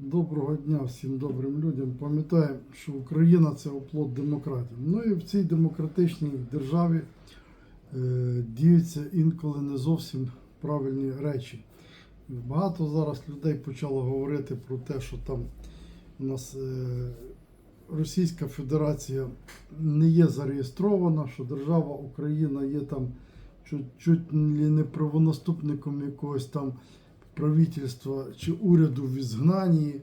Доброго дня всім добрим людям. Пам'ятаємо, що Україна це оплот демократії. Ну і в цій демократичній державі е, діються інколи не зовсім правильні речі. Багато зараз людей почало говорити про те, що там у нас е, Російська Федерація не є зареєстрована, що держава Україна є там чуть, чуть не правонаступником якогось там правительства чи уряду в ізгнанні,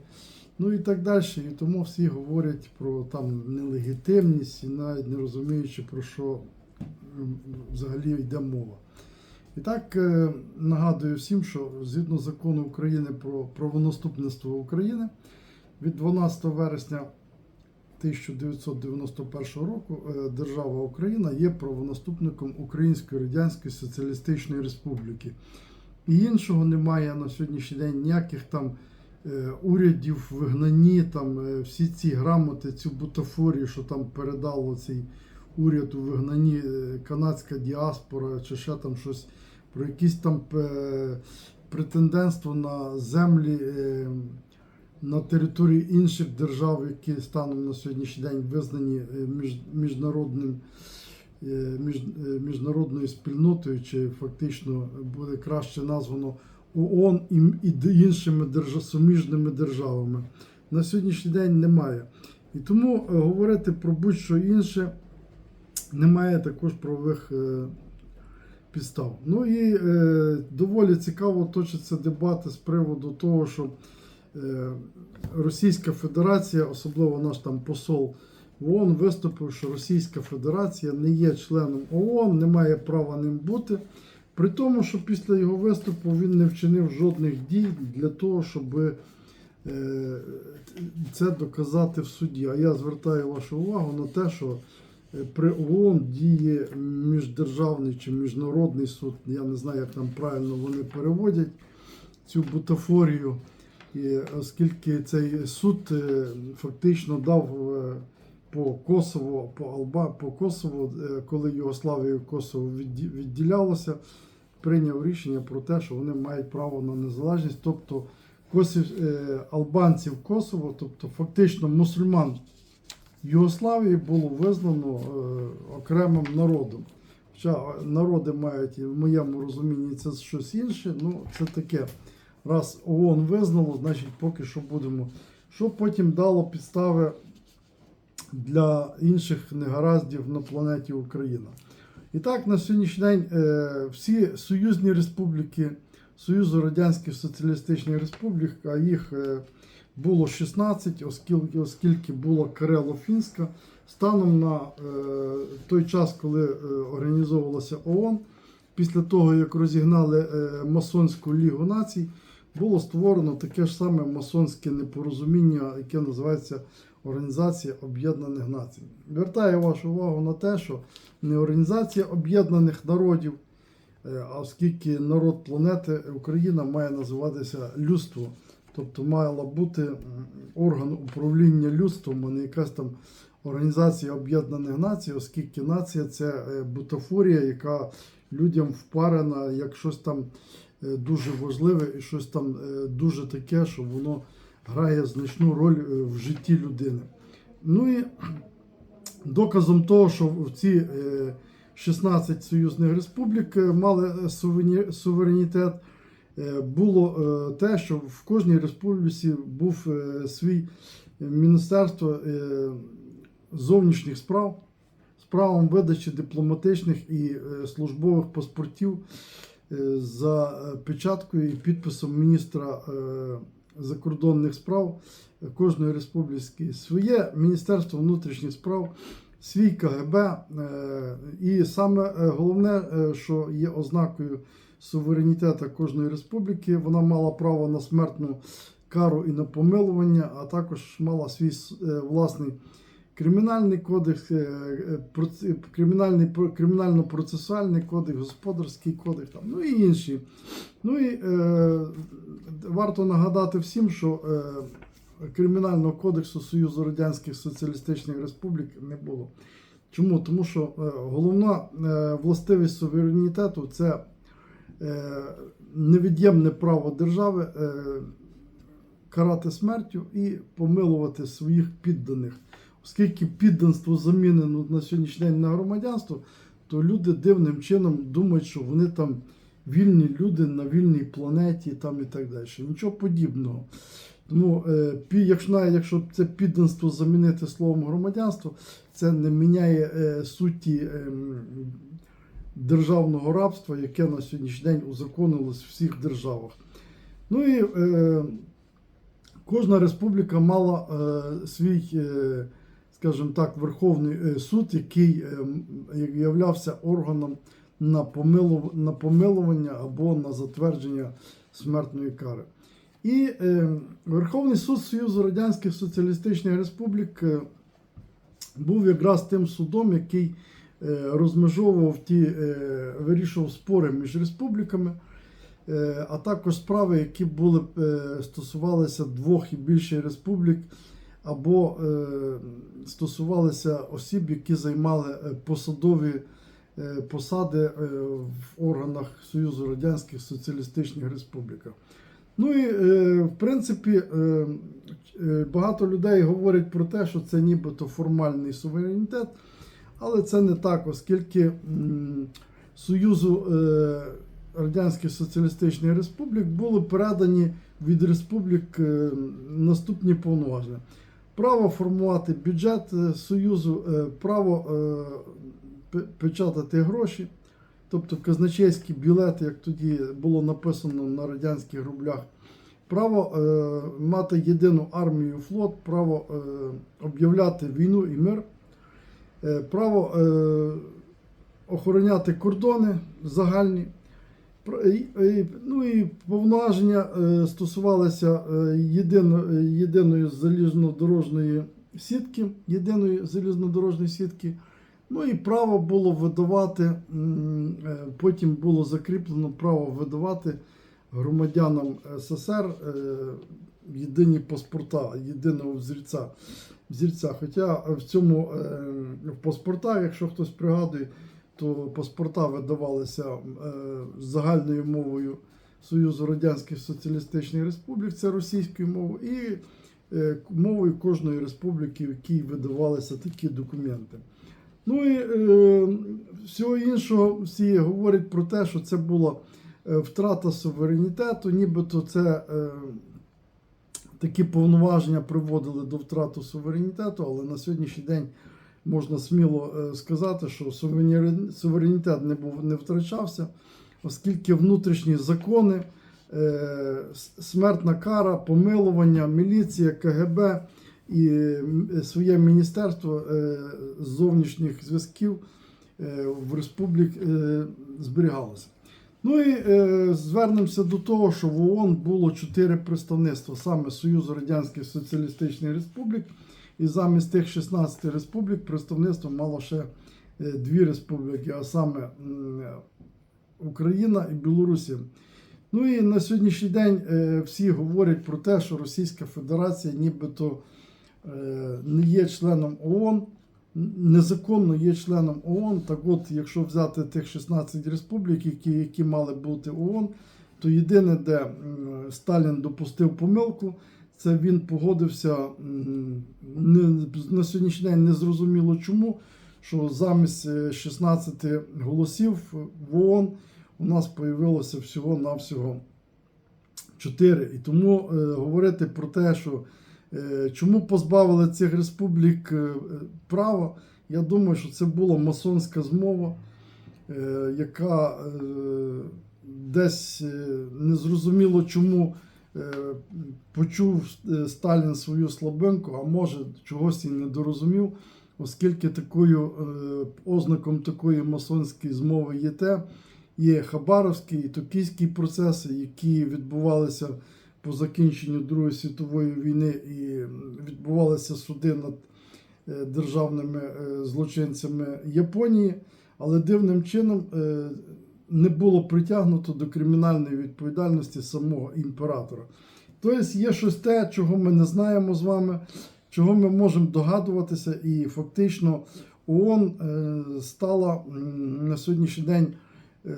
ну і так далі. І тому всі говорять про там нелегітимність і навіть не розуміючи, про що взагалі йде мова. І так е, нагадую всім, що згідно закону України про правонаступництво України від 12 вересня 1991 року е, держава Україна є правонаступником Української Радянської Соціалістичної Республіки. І іншого немає на сьогоднішній день ніяких там е, урядів в вигнанні, там е, всі ці грамоти, цю бутафорію, що там передало цей уряд у вигнанні, е, канадська діаспора чи ще там щось про якісь там претендентство на землі на території інших держав, які станом на сьогоднішній день визнані між, міжнародним між, міжнародною спільнотою, чи фактично буде краще названо ООН і, іншими суміжними державами. На сьогоднішній день немає. І тому е, говорити про будь-що інше немає також правових е, підстав. Ну і е, доволі цікаво точаться дебати з приводу того, що е, Російська Федерація, особливо наш там посол ООН, виступив, що Російська Федерація не є членом ООН, не має права ним бути. При тому, що після його виступу він не вчинив жодних дій для того, щоб е, це доказати в суді. А я звертаю вашу увагу на те, що е, при ООН діє міждержавний чи міжнародний суд. Я не знаю, як там правильно вони переводять цю бутафорію. Оскільки цей суд е, фактично дав по Косово, по Алба, по Косово, е, коли Югославію Косово відділялося, прийняв рішення про те, що вони мають право на незалежність, тобто косів, е, албанців Косово, тобто фактично мусульман Югославії було визнано е, окремим народом. Хоча народи мають, в моєму розумінні, це щось інше, ну це таке. Раз ООН визнало, значить поки що будемо. Що потім дало підстави для інших негараздів на планеті Україна. І так, на сьогоднішній день е, всі союзні республіки Союзу Радянських Соціалістичних Республік, а їх е, було 16, оскільки, оскільки була Карело-Фінська, станом на е, той час, коли організовувалася ООН, після того, як розігнали масонську лігу націй, було створено таке ж саме масонське непорозуміння, яке називається Організація Об'єднаних Націй. Звертаю вашу увагу на те, що не Організація Об'єднаних Народів, е, а оскільки народ планети Україна має називатися людство. Тобто мала бути орган управління людством, а не якась там Організація Об'єднаних Націй, оскільки нація це е, бутафорія, яка людям впарена як щось там е, дуже важливе і щось там дуже таке, що воно грає значну роль е, в житті людини. Ну і доказом того, що в ці е, 16 союзних республік е, мали е, суверенітет, е, було е, те, що в кожній республіці був е, свій міністерство е, зовнішніх справ правом видачі дипломатичних і е, службових паспортів е, за е, печаткою і підписом міністра е, закордонних справ кожної республіки своє Міністерство внутрішніх справ, свій КГБ. е, І саме е, головне, е, що є ознакою суверенітету кожної республіки, вона мала право на смертну кару і на помилування, а також мала свій власний. Кримінальний кодекс, е, е, кримінальний кримінально-процесуальний кодекс, господарський кодекс, там, ну і інші. Ну і е, варто нагадати всім, що е, Кримінального кодексу Союзу Радянських Соціалістичних Республік не було. Чому? Тому що е, головна е, властивість суверенітету це е, невід'ємне право держави е, карати смертю і помилувати своїх підданих. Оскільки підданство замінено на сьогоднішній день на громадянство, то люди дивним чином думають, що вони там вільні люди на вільній планеті там і так далі. Нічого подібного. Тому, е, якщо, це підданство замінити словом громадянство, це не міняє е, суті ем, державного рабства, яке на сьогоднішній день узаконилось в всіх державах. Ну і е, кожна республіка мала свій, скажімо так, Верховний е, суд, який е, являвся органом на, помилування або на затвердження смертної кари. І е, Верховний суд Союзу Радянських Соціалістичних Республік був якраз тим судом, який розмежовував ті, вирішував спори між республіками, а також справи, які були стосувалися двох і більше республік, або стосувалися осіб, які займали е, посадові е, посади е, в органах Союзу Радянських Соціалістичних Республік. Ну і в принципі багато людей говорять про те, що це нібито формальний суверенітет, але це не так, оскільки Союзу Радянських Соціалістичних Республік були передані від республік наступні повноваження. Право формувати бюджет е, Союзу, е, право е, печатати гроші, тобто казначейські білети, як тоді було написано на радянських рублях, право мати єдину армію, флот, право об'являти війну і мир, право охороняти кордони загальні. І- і- Ну і повноваження е, стосувалися е, єдино, е, єдиної залізнодорожної сітки, єдиної залізнодорожної сітки. Ну і право було видавати, е, потім було закріплено право видавати громадянам СССР е, єдині паспорта, єдиного взірця. взірця. Хоча в цьому е, в паспортах, якщо хтось пригадує, то паспорта видавалися е, загальною мовою Союзу Радянських Соціалістичних Республік, це російською мовою, і е, мовою кожної республіки, в якій видавалися такі документи. Ну і е, всього іншого всі говорять про те, що це була втрата суверенітету, нібито це такі повноваження приводили до втрати суверенітету, але на сьогоднішній день можна сміло е, сказати, що суверенітет не був не втрачався, оскільки внутрішні закони, е, смертна кара, помилування, міліція, КГБ і своє міністерство е, зовнішніх зв'язків е, в республік е, зберігалося. Ну і е, звернемося до того, що в ООН було чотири представництва саме Союзу Радянських Соціалістичних Республік, і замість тих 16 республік представництво мало ще е, дві республіки, а саме Україна і Білорусія. Ну і на сьогоднішній день е, всі говорять про те, що Російська Федерація нібито е, не є членом ООН, незаконно є членом ООН. Так от, якщо взяти тих 16 республік, які, які мали бути ООН, то єдине, де Сталін допустив помилку, це він погодився не, на сьогоднішній день незрозуміло чому, що замість е, 16 голосів в ООН у нас появилося всього-навсього 4. І тому е, говорити про те, що е, чому позбавили цих республік е, е, права, я думаю, що це була масонська змова, е, яка е, десь е, незрозуміло чому е, почув е, Сталін свою слабинку, а може чогось і не дорозумів, оскільки такою е, ознаком такої масонської змови є те, є Хабаровський і Токійський процеси, які відбувалися по закінченню Другої світової війни і відбувалися суди над е, державними е, злочинцями Японії, але дивним чином е, не було притягнуто до кримінальної відповідальності самого імператора. Тобто є щось те, чого ми не знаємо з вами, чого ми можемо догадуватися, і фактично ООН е, стала на сьогоднішній день е,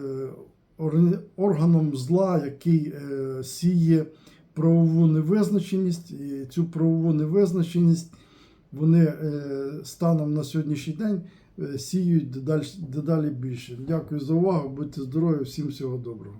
органом зла, який е, сіє правову невизначеність, і цю правову невизначеність вони станом на сьогоднішній день сіють дедалі, дедалі більше. Дякую за увагу, будьте здорові, всім всього доброго.